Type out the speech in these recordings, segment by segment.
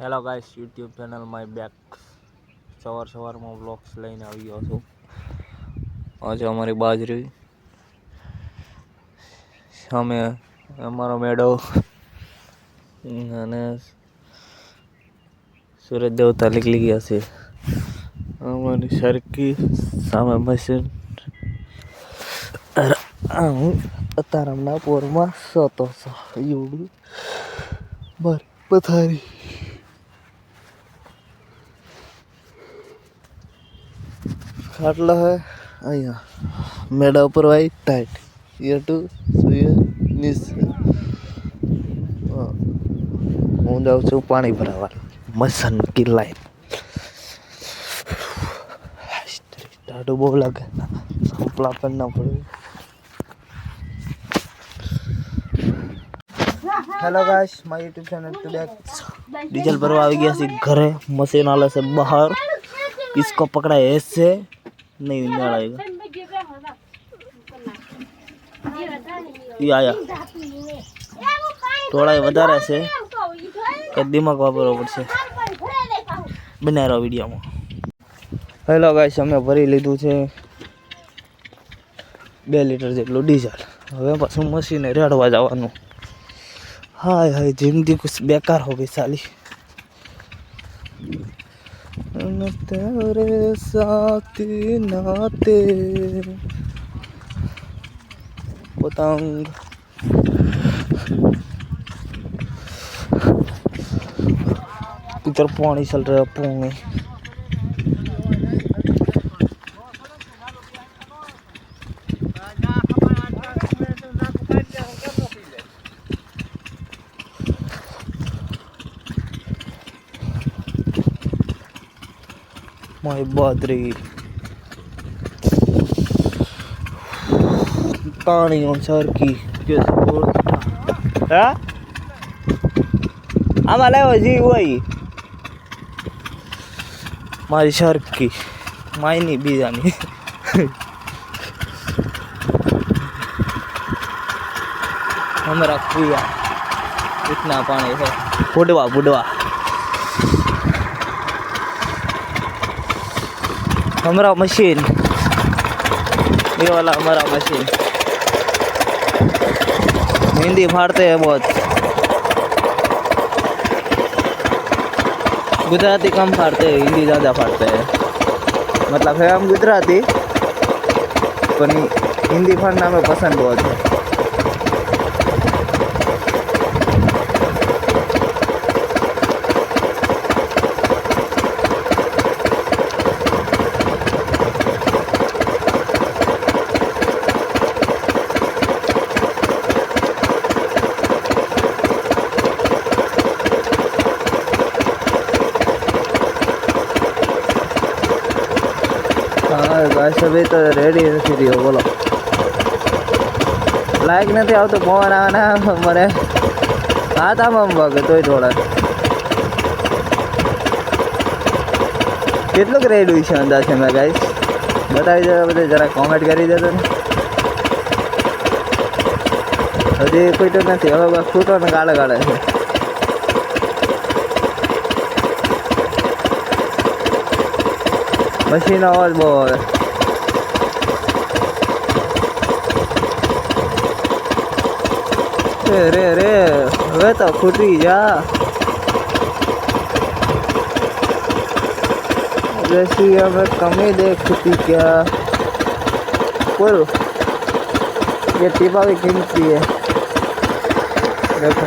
Hello guys YouTube channel my back સવાર સવારમાં blogs લઈને આવી ગયો છું. આજે અમારી બાજરી. સામે અમારો મેળો. અને સૂરજ દેવતા નીકળી ગયા છે. અમારી સરકી સામે મશીન હું અતારામના પોરમાં સતો છો. એવું મારી પથારી. ખાટલા હે, અહીંયા. મેડા ઉપર વાય ટાઈટ યર ટુ સુય નીસ હું. જાઉં છું પાણી ભરાવા. મસન કી લાઈન ટાટો બહુ લાગે. સંપલા પણ ના પડ્યું hello guys my YouTube channel today diesel ભરવા આવી ગયા છે ઘરે. મશીન આલે છે બહાર. इसको पकड़ा ऐसे नहीं निकाल आएगा ये आया થોડા વધારે છે કે દિમાગ વાપરવો પડશે બનાવી રહ્યો વિડીયોમાં હેલો ગાઈસ અમે ભરી લીધું છે બે લીટર જેટલું ડીઝલ હવે પાછું મશીને રેડવા જવાનું હાય હાય જિંદગી કુછ બેકાર હો ગઈ સાલી न तेरे साथ नाते पतंग इधर पानी चल रहा है पानी Ой, бодрый. Тани он сарки. હા? આમાં લાવ્યો જી હોય. મારી સરખી. માયની બીજાની. હમરા કુયા. ઇતના પાણી છે. ફૂડવા ફૂડવા हमारा मशीन ये वाला हमारा मशीन हिंदी फाड़ते हैं बहुत गुजराती कम फाड़ते हैं हिंदी ज़्यादा फाड़ते हैं मतलब है हम गुजराती पर हिंदी फाड़ना हमें पसंद बहुत है હવે તો રેડી નથી રહ્યો, બોલો. લાઈક નથી આવતો ફોન આવવાના મને. હાથ આમ વાગે, તોય થોડા. કેટલુંક હોય છે અંદાજે મેં ગાઈશ બતાવી દેજો બધે જરા કોમેન્ટ કરી દેજો ને હજી કોઈ તો નથી, હવે બસ ફૂટો ને ગાળે ગાળે. છે મશીન અવાજ બહુ આવે. રે રે રે હવે તો ખૂટી જા जैसी हमें कमी देखती क्या बोलो ये टीपा भी कीमती है देखो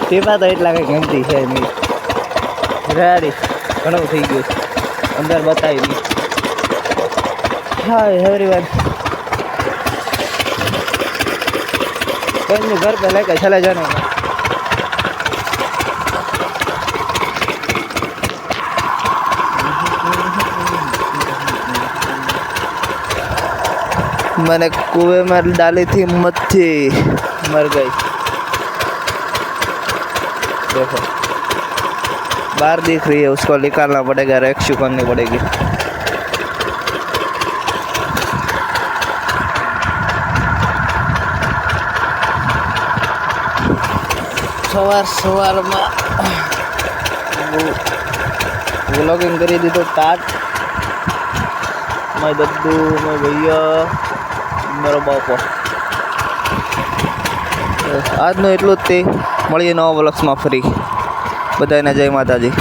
ટીપા તો એટલા કઈ કિંમતી છે નહીં રેડી ઘણું થઈ ગયું છે. અંદર બતાવી દી હાય એવરીવન कोई नहीं, घर पे लेकर चले जाने। का मैंने कुएँ में डाली थी मच्छी मर गई। देखो, बाहर दिख रही है, उसको निकालना पड़ेगा रेक्शू करनी पड़ेगी। સવાર સવારમાં વ્લોગિંગ કરી દીધું તાજ માય દદ્દુ મારી ભૈયા મારો બાપો આજનું એટલું જ તે. મળીએ નવા બ્લોગ્સમાં ફરી. બધાને જય માતાજી.